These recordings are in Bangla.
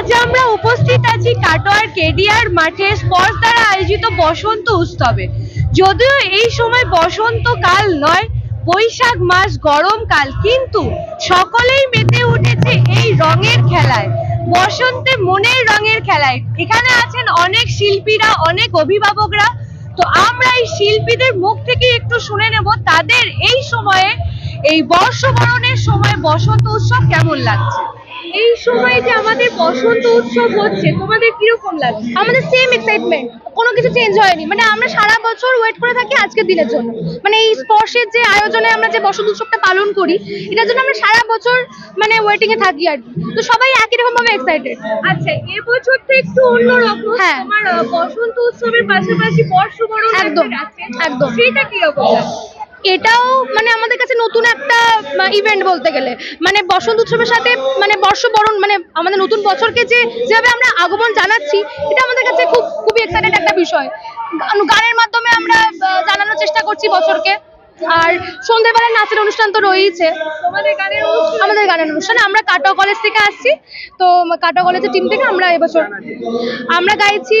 আজ আমরা উপস্থিত আছি কাটোয়ার কেডিআর মাঠে স্পর্শ দ্বারা আয়োজিত বসন্ত উৎসবে। যদিও এই সময় নয়, বৈশাখ মাস কিন্তু সকলেই মেতে উঠেছে এই রঙের খেলায়। বসন্তে মনের রঙের খেলায়। এখানে আছেন অনেক শিল্পীরা, অনেক অভিভাবকরা। তো আমরা এই শিল্পীদের মুখ থেকে একটু শুনে নেব তাদের এই সময়ে, এই বর্ষবরণের সময় বসন্ত উৎসব কেমন লাগছে। এই সময় যে আমাদের বসন্ত উৎসব হচ্ছে তোমাদের কীরকম লাগছে আমাদের সেম এক্সাইটমেন্ট কোনো কিছু চেঞ্জ হয়নি মানে আমরা সারা বছর ওয়েট করে থাকি আজকের দিনের জন্য মানে এই স্পর্শের যে আয়োজনে আমরা যে বসন্ত উৎসবটা পালন করি এটার জন্য আমরা সারা বছর মানে ওয়েটিং এ থাকি আর কি। তো সবাই একই রকম ভাবে এক্সাইটেড আচ্ছা এবছর তো একটু অন্যরকম হ্যাঁ। তোমার বসন্ত উৎসবের পাশাপাশি বর্ষবরণ একদম। একদম। সেটা কীরকম লাগছে? এটাও মানে আমাদের কাছে নতুন একটা ইভেন্ট বলতে গেলে। মানে বসন্ত উৎসবের সাথে মানে বর্ষবরণ মানে আমাদের নতুন বছরকে যে যেভাবে আমরা আগমন জানাচ্ছি, এটা আমাদের কাছে খুব, খুবই এক্সাইটেড একটা বিষয়। গানের মাধ্যমে আমরা জানানোর চেষ্টা করছি বছরকে। আর সন্ধ্যেবেলায় নাচের অনুষ্ঠান তো রয়েছে আমাদের গানের অনুষ্ঠানে। আমরা কাটোয়া কলেজ থেকে আসছি। তো কাটোয়া কলেজের টিম থেকে আমরা এবছর আমরা গাইছি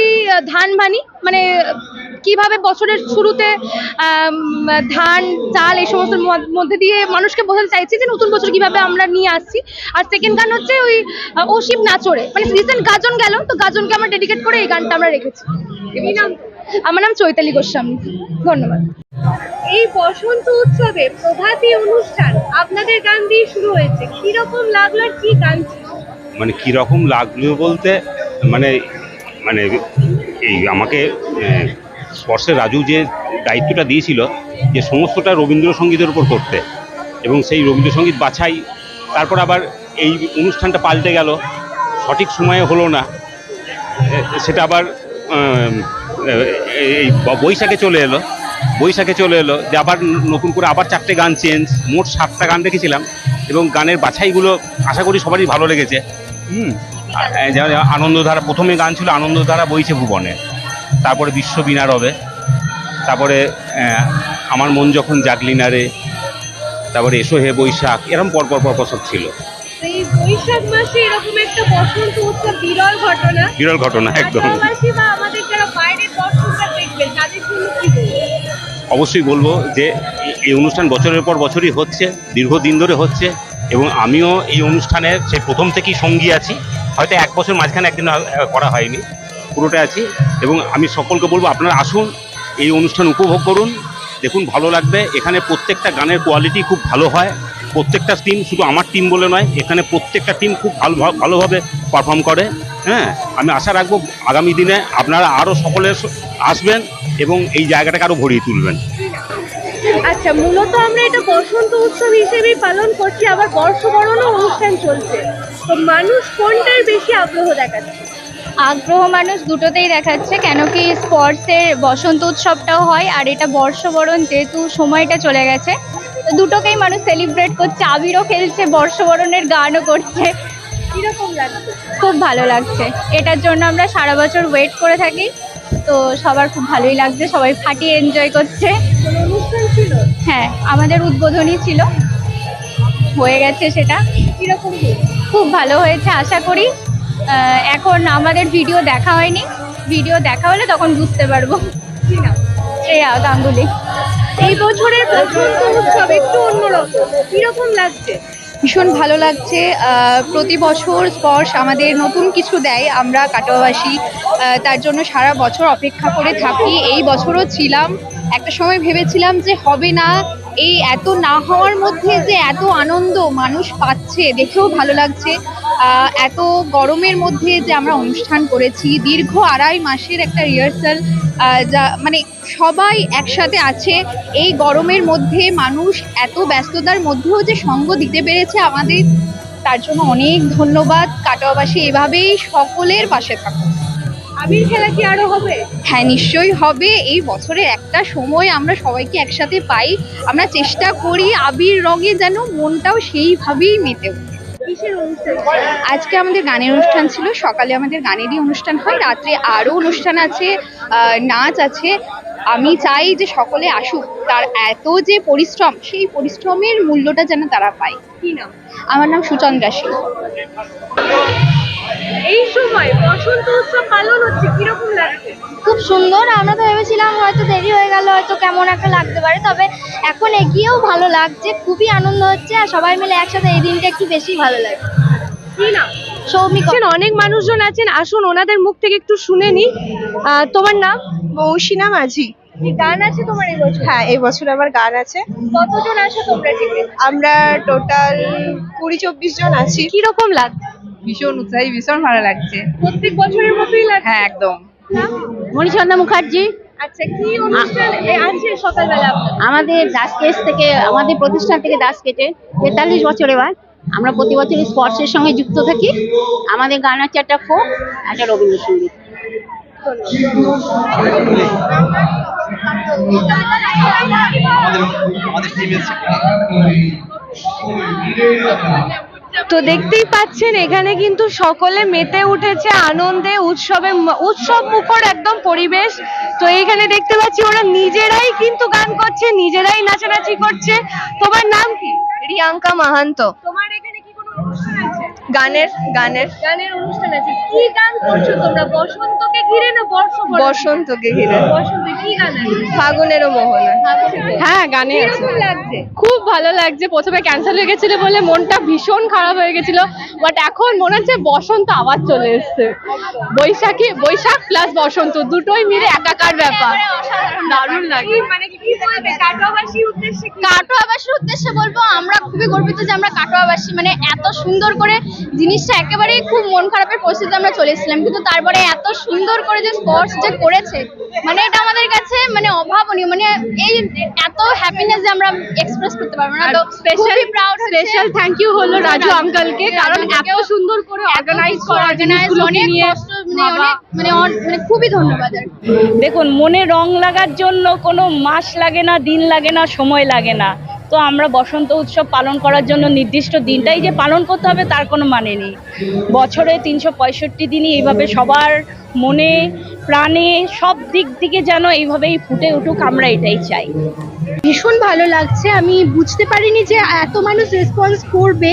ধান ভানি মানে কীভাবে বছরের শুরুতে ধান চাল এই সমস্ত মধ্যে দিয়ে মানুষকে বোঝাতে চাইছি যে নতুন বছর কীভাবে আমরা নিয়ে আসছি। আর সেকেন্ড গান হচ্ছে ওই ও নাচরে মানে রিসেন্ট গাজন গেল তো গাজনকে আমরা ডেডিকেট করে এই গানটা আমরা রেখেছি? আমার নাম চৈতালি গোস্বামী। ধন্যবাদ। এই বসন্ত উৎসবে প্রভাতী অনুষ্ঠান আপনাদের গান দিয়ে শুরু হয়েছে। কীরকম লাগল আর কি গান মানে কীরকম লাগল বলতে মানে মানে এই আমাকে স্পর্শে রাজু যে দায়িত্বটা দিয়েছিল যে সমস্তটা রবীন্দ্রসঙ্গীতের উপর করতে এবং সেই রবীন্দ্রসঙ্গীত বাছাই তারপর আবার এই অনুষ্ঠানটা পাল্টে গেল সঠিক সময়ে হলো না সেটা আবার এই বৈশাখে চলে এলো। বৈশাখে চলে এলো যে আবার নতুন করে আবার চারটে গান চেঞ্জ মোট সাতটা গান রেখেছিলাম এবং গানের বাছাইগুলো আশা করি সবারই ভালো লেগেছে। হুম যেমন আনন্দধারা প্রথমে গান ছিল আনন্দধারা বইছে ভুবনে তারপরে বিশ্ববীণা রবে তারপরে আমার মন যখন জাগলি না রে তারপরে এসো হে বৈশাখ এরকম পরপর পরপর সব ছিল। এই বৈশাখ মাসে এরকম একটা বসন্ত উৎসব বিরল ঘটনা। বিরল ঘটনা একদম। অবশ্যই বলব যে এই- অনুষ্ঠান বছরের পর বছরই হচ্ছে, দীর্ঘদিন ধরে হচ্ছে এবং আমিও এই অনুষ্ঠানের সেই প্রথম থেকেই সঙ্গী আছি। হয়তো এক বছর মাঝখানে একদিন করা হয়নি, পুরোটা আছি এবং আমি সকলকে বলব আপনারা আসুন, এই অনুষ্ঠান উপভোগ করুন, দেখুন ভালো লাগবে। এখানে প্রত্যেকটা গানের কোয়ালিটি খুব ভালো হয়। প্রত্যেকটা টিম শুধু আমার টিম বলে নয়, এখানে প্রত্যেকটা টিম খুব ভালো, ভালোভাবে পারফর্ম করে। হ্যাঁ আমি আশা রাখব আগামী দিনে আপনারা আরও সকলে আসবেন এবং এই জায়গাটাকে আরও ভরিয়ে তুলবেন। আচ্ছা মূলত আমরা এটা বসন্ত উৎসব হিসেবেই পালন করছি আবার বর্ষবরণও অনুষ্ঠান চলছে। তো মানুষ কোনটার বেশি আগ্রহ দেখাচ্ছে? আগ্রহ মানুষ দুটোতেই দেখাচ্ছে কেন কি স্পোর্টসের বসন্ত উৎসবটাও হয় আর এটা বর্ষবরণ যেহেতু সময়টা চলে গেছে তো দুটোকেই মানুষ সেলিব্রেট করছে। আবিরও খেলছে বর্ষবরণের গানও করছে। খুব ভালো লাগছে। এটার জন্য আমরা সারা বছর ওয়েট করে থাকি। তো সবার খুব ভালোই লাগছে সবাই ফাটিয়ে এনজয় করছে। হ্যাঁ আমাদের উদ্বোধনী ছিল। হয়ে গেছে সেটা। কীরকম খুব ভালো হয়েছে আশা করি। এখন আমাদের ভিডিও দেখা হয়নি। ভিডিও দেখা হলে তখন বুঝতে পারব? শ্রেয়া গাঙ্গুলি। এই বছরের বসন্ত উৎসব একটু অন্যরকম। কীরকম লাগছে? ভীষণ ভালো লাগছে। প্রতি বছর স্পর্শ আমাদের নতুন কিছু দেয়। আমরা কাটোয়াবাসী তার জন্য সারা বছর অপেক্ষা করে থাকি। এই বছরও ছিলাম। একটা সময় ভেবেছিলাম যে হবে না। এই এত না হওয়ার মধ্যে যে এত আনন্দ মানুষ পাচ্ছে, দেখেও ভালো লাগছে। এত গরমের মধ্যে যে আমরা অনুষ্ঠান করেছি দীর্ঘ আড়াই মাসের একটা রিহার্সাল যা মানে সবাই একসাথে আছে এই গরমের মধ্যে মানুষ এত ব্যস্ততার মধ্যেও যে সঙ্গ দিতে পেরেছে আমাদের তার জন্য অনেক ধন্যবাদ। কাটোয়াবাসী এভাবেই সকলের পাশে থাকুন। আবির খেলা কি আরও হবে? হ্যাঁ নিশ্চয়ই হবে। এই বছরের একটা সময় আমরা সবাইকে একসাথে পাই। আমরা চেষ্টা করি আবির রঙে যেন মনটাও সেইভাবেই মেতে ওঠে। আজকে আমাদের গানের অনুষ্ঠান ছিল সকালে আমাদের গানেরই অনুষ্ঠান হয় রাত্রে আরও অনুষ্ঠান আছে আহ, নাচ আছে। আমি চাই যে সকলে আসুক তার এত যে পরিশ্রম সেই পরিশ্রমের মূল্যটা যেন তারা পায়। কি নাম? আমার নাম সুচন্দ্রা সিং এই সময় বসন্ত উৎসব পালন হচ্ছে কীরকম লাগছে? খুব সুন্দর আমরা তো ভেবেছিলাম হয়তো দেরি হয়ে গেল হয়তো কেমন একটা লাগতে পারে তবে এখন এগিয়েও ভালো লাগছে খুবই আনন্দ হচ্ছে আর সবাই মিলে একসাথে এই দিনটা একটু বেশি ভালো লাগে। অনেক মানুষজন আছেন আসুন ওনাদের মুখ থেকে একটু শুনে নি। আহ, তোমার নাম? মৌসিনা মাঝি। কি গান আছে তোমার এই বছর? হ্যাঁ এই বছর আমার গান আছে। কতজন আছো তোমরা? আমরা টোটাল কুড়ি চব্বিশ জন আছি। কীরকম লাগছে? ভীষণ উৎসাহী ভীষণ ভালো লাগছে। প্রত্যেক বছরের মতোই লাগছে? হ্যাঁ একদম। মণিচন্দ্র মুখার্জি। আচ্ছা কি অনুষ্ঠান? আছে সকালবেলা আমাদের দাস কেস থেকে আমাদের প্রতিষ্ঠান থেকে দাস কেটে তেতাল্লিশ বছর এবার। আমরা প্রতি বছর স্পোর্টসের সঙ্গে যুক্ত থাকি। আমাদের গান আছে একটা ফোক একটা রবীন্দ্রসঙ্গীত। তো দেখতেই পাচ্ছেন এখানে কিন্তু সকলে মেতে উঠেছে আনন্দে উৎসবে উৎসব মুখর একদম পরিবেশ। তো এখানে দেখতে পাচ্ছি ওরা নিজেরাই কিন্তু গান করছে নিজেরাই নাচানাচি করছে। তোমার নাম কি? রিয়াঙ্কা মাহান্ত। তোমার এখানে কি কোনো অনুষ্ঠান আছে? গানের গানের। গানের অনুষ্ঠান আছে। কি গান করছ তোমরা? বসন্তকে ঘিরে না বর্ষ বসন্তকে ঘিরে। বসন্ত কি গান আছে? ফাগুনেরও মোহনা। হ্যাঁ গানে আছে। খুব ভালো লাগছে। প্রথমে ক্যান্সেল হয়ে গেছিল বলে মনটা ভীষণ খারাপ হয়ে গেছিল। বাট এখন মনে হচ্ছে বসন্ত আবার চলে এসছে। বৈশাখী বৈশাখ প্লাস বসন্ত দুটোই মিলে একাকার ব্যাপার। দারুণ লাগে। মানে কাটোয়াবাসীর উদ্দেশ্যে উদ্দেশ্যে বলব আমরা খুবই গর্বিত যে আমরা কাটোয়াবাসী। মানে এত সুন্দর করে জিনিসটা একেবারেই খুব মন খারাপের পরিস্থিতিতে আমরা চলে এসেছিলাম। কিন্তু তারপরে এত সুন্দর করে যে স্পোর্টস যে করেছে মানে এটা আমাদের কাছে মানে অভাবনীয়। মানে এই এত হ্যাপিনেস যে আমরা এক্সপ্রেস করতে পারব না। তো special proud special thank you হলো রাজু আঙ্কেলকে কারণ এত সুন্দর করে অর্গানাইজ করা অর্গানাইজ অনেক কষ্ট মানে অনেক মানে মানে খুবই ধন্যবাদ দেখুন মনে রং লাগার জন্য কোনো মাস লাগে না দিন লাগে না সময় লাগে না। তো আমরা বসন্ত উৎসব পালন করার জন্য নির্দিষ্ট দিনটাই যে পালন করতে হবে তার কোনো মানে নেই। বছরে তিনশো পঁয়ষট্টি দিনই এইভাবে সবার মনে প্রাণে সব দিক থেকে যেন এইভাবেই ফুটে উঠুক আমরা এটাই চাই। ভীষণ ভালো লাগছে। আমি বুঝতে পারিনি যে এত মানুষ রেসপন্স করবে।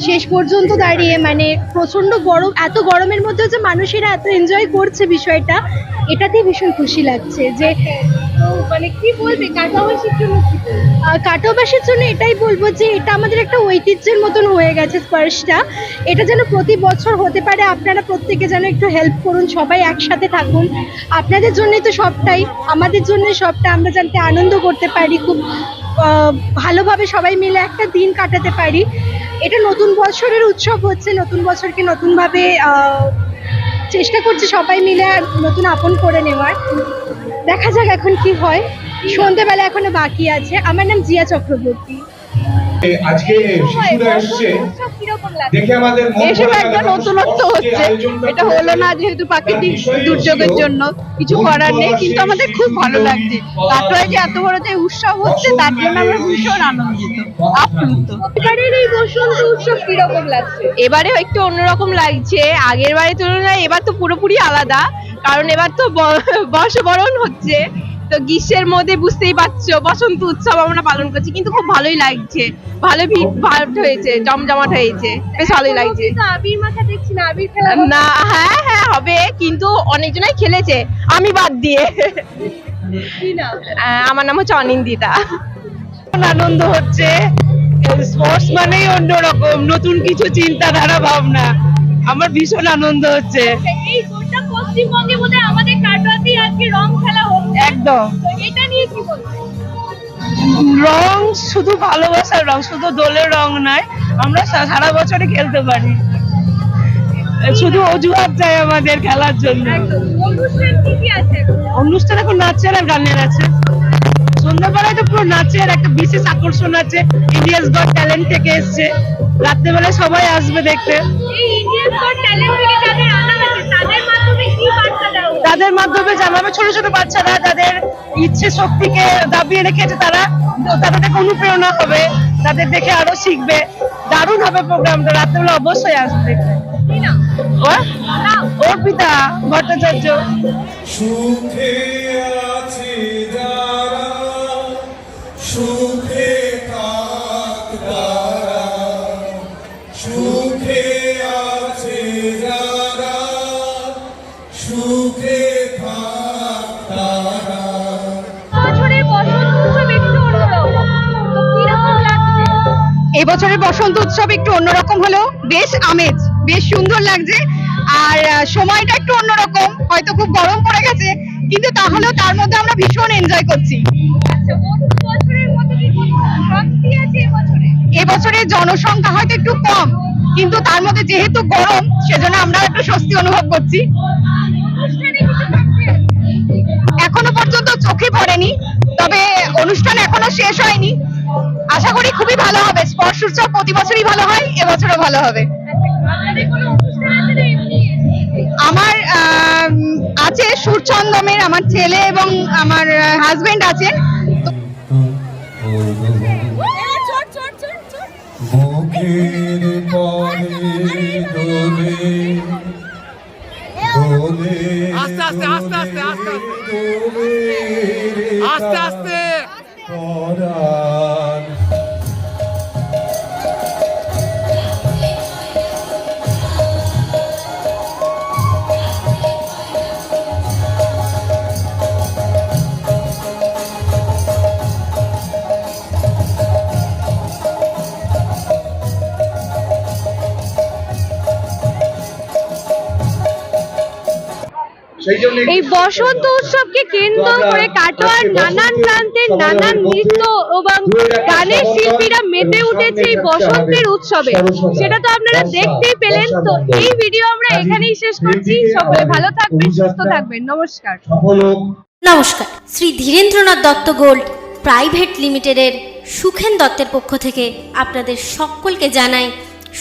শেষ পর্যন্ত দাঁড়িয়ে মানে প্রচণ্ড গরম এত গরমের মধ্যেও যে মানুষেরা এত এনজয় করছে বিষয়টা এটাতেই ভীষণ খুশি লাগছে যে মানে কি বলবে জন্য কাটোবাসীর জন্য এটাই বলব যে এটা আমাদের একটা ঐতিহ্যের মতন হয়ে গেছে স্পার্শটা। এটা যেন প্রতি বছর হতে পারে আপনারা প্রত্যেকে যেন একটু হেল্প করুন সবাই একসাথে থাকুন। আপনাদের জন্যই তো সবটাই আমাদের জন্যই সবটা আমরা জানতে আনন্দ করতে পারি খুব ভালোভাবে সবাই মিলে একটা দিন কাটাতে পারি। এটা নতুন বছরের উৎসব হচ্ছে, নতুন বছরকে নতুনভাবে চেষ্টা করছে সবাই মিলে নতুন আপন করে নেওয়ার। দেখা যাক এখন কি হয়। সন্ধেবেলা এখনও বাকি আছে। আমার নাম জিয়া চক্রবর্তী। আজকে শিশুরা এসছে উৎসব দেখে আমাদের এসব একটা নতুনত্ব হচ্ছে। এটা হলো না যেহেতু প্রাকৃতিক দুর্যোগের জন্য কিছু করার নেই কিন্তু আমাদের খুব ভালো লাগছে। কাটোয়ায় যে এত বড় যে উৎসব হচ্ছে তার জন্য আমরা ভীষণ আনন্দিত আপ্লুত। এবারের এই বসন্ত উৎসব কীরকম লাগছে? এবারে একটু অন্যরকম লাগছে। আগের বারের তুলনায় এবার তো পুরোপুরি আলাদা কারণ এবার তো বর্ষবরণ হচ্ছে। তো গ্রীষ্মের মধ্যে বুঝতেই পারছ বসন্ত উৎসব আমরা পালন করছি কিন্তু খুব ভালোই লাগছে। ভালো ভিড় ভাট হয়েছে জমজমাট হয়েছে বেশ ভালোই লাগছে। আবির মাখা দেখছি না আবির খেলা না হ্যাঁ হ্যাঁ হবে কিন্তু অনেকজনাই খেলেছে আমি বাদ দিয়ে। আহ, আমার নাম হচ্ছে অনিন্দিতা। আনন্দ হচ্ছে স্পোর্টস মানেই অন্যরকম নতুন কিছু চিন্তাধারা ভাবনা। আমার ভীষণ আনন্দ হচ্ছে। পশ্চিমবঙ্গে বোধহয় আমাদের কাটোয়াতেই আজকে রং খেলা হচ্ছে। একদম। এটা নিয়ে কি রং শুধু ভালোবাসার রং শুধু দোলের রং নয় আমরা সারা বছরে খেলতে পারি। শুধু অজুহাত চাই আমাদের খেলার জন্য। অনুষ্ঠান এখন? নাচের আর গানের আছে। সন্ধ্যাবেলায় তো পুরো নাচের একটা বিশেষ আকর্ষণ আছে। ইন্ডিয়াস গড ট্যালেন্ট থেকে এসছে। রাত্রেবেলায় সবাই আসবে দেখতে। এই ইন্ডিয়ান গড ট্যালেন্ট তাদের মাধ্যমে জানাবে ছোট ছোট বাচ্চারা তাদের ইচ্ছে শক্তিকে দাবিয়ে রেখেছে তারা তাদের থেকে অনুপ্রেরণা হবে তাদের দেখে আরও শিখবে। দারুণ হবে প্রোগ্রামটা রাত্রেবেলা অবশ্যই আসবে। অর্পিতা ভট্টাচার্য। সুখে আছে। এবছরের বসন্ত উৎসব একটু অন্যরকম হলো বেশ আমেজ বেশ সুন্দর লাগছে। আর সময়টা একটু অন্যরকম হয়তো খুব গরম পড়ে গেছে কিন্তু তাহলেও তার মধ্যে আমরা ভীষণ এনজয় করছি। আচ্ছা বছরের এবছরে জনসংখ্যা হয়তো একটু কম কিন্তু তার মধ্যে যেহেতু গরম সেজন্য আমরা একটু স্বস্তি অনুভব করছি। এখনও পর্যন্ত চোখে পড়েনি তবে অনুষ্ঠান এখনও শেষ হয়নি। আশা করি খুবই ভালো হবে। স্পর্শ উৎসব প্রতি বছরই ভালো হয় এবছরও ভালো হবে। আমার আছে সুরচন্দমের আমার ছেলে এবং আমার হাজবেন্ড আছেন বুকের পরে দোলে দোলে আস্তে আস্তে আস্তে আস্তে আস্তে। আস্তে আস্তে। এই বসন্ত উৎসবকে কেন্দ্র করে কাটোয়ার নানান প্রান্তে নানান নৃত্য এবং গানের শিল্পীরা মেতে উঠেছে এই বসন্তের উৎসবে। সেটা তো আপনারা দেখতেই পেলেন। তো এই ভিডিও আমরা এখানেই শেষ করছি। সকলে ভালো থাকবেন সুস্থ থাকবেন। নমস্কার। নমস্কার। শ্রী ধীরেন্দ্রনাথ দত্ত গোল্ড প্রাইভেট লিমিটেডের সুখেন দত্তের পক্ষ থেকে আপনাদের সকলকে জানাই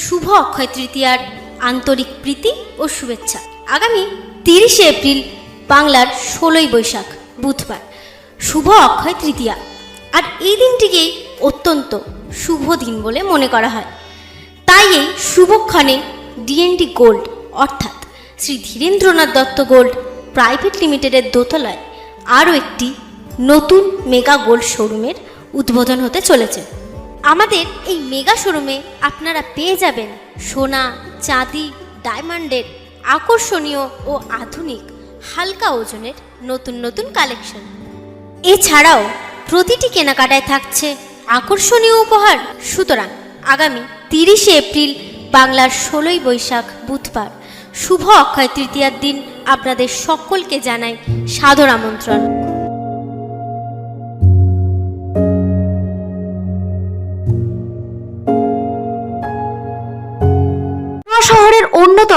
শুভ অক্ষয় তৃতীয়ার আন্তরিক প্রীতি ও শুভেচ্ছা। আগামী তিরিশে এপ্রিল, বাংলার ষোলোই বৈশাখ, বুধবার। শুভ অক্ষয় তৃতীয়া। আর এই দিনটিকেই অত্যন্ত শুভ দিন বলে মনে করা হয়। তাই এই শুভক্ষণে ডিএনডি গোল্ড, অর্থাৎ শ্রী ধীরেন্দ্রনাথ দত্ত গোল্ড প্রাইভেট লিমিটেডের দোতলায় আরও একটি নতুন মেগা গোল্ড শোরুমের উদ্বোধন হতে চলেছে। আমাদের এই মেগা শোরুমে আপনারা পেয়ে যাবেন সোনা, চাঁদি, ডায়মন্ডের আকর্ষণীয় ও আধুনিক, হালকা ওজনের নতুন নতুন কালেকশন। এছাড়াও প্রতিটি কেনাকাটায় থাকছে আকর্ষণীয় উপহার। সুতরাং আগামী তিরিশে এপ্রিল, বাংলার ষোলোই বৈশাখ বুধবার, শুভ অক্ষয় তৃতীয়ার দিন আপনাদের সকলকে জানাই সাদর আমন্ত্রণ।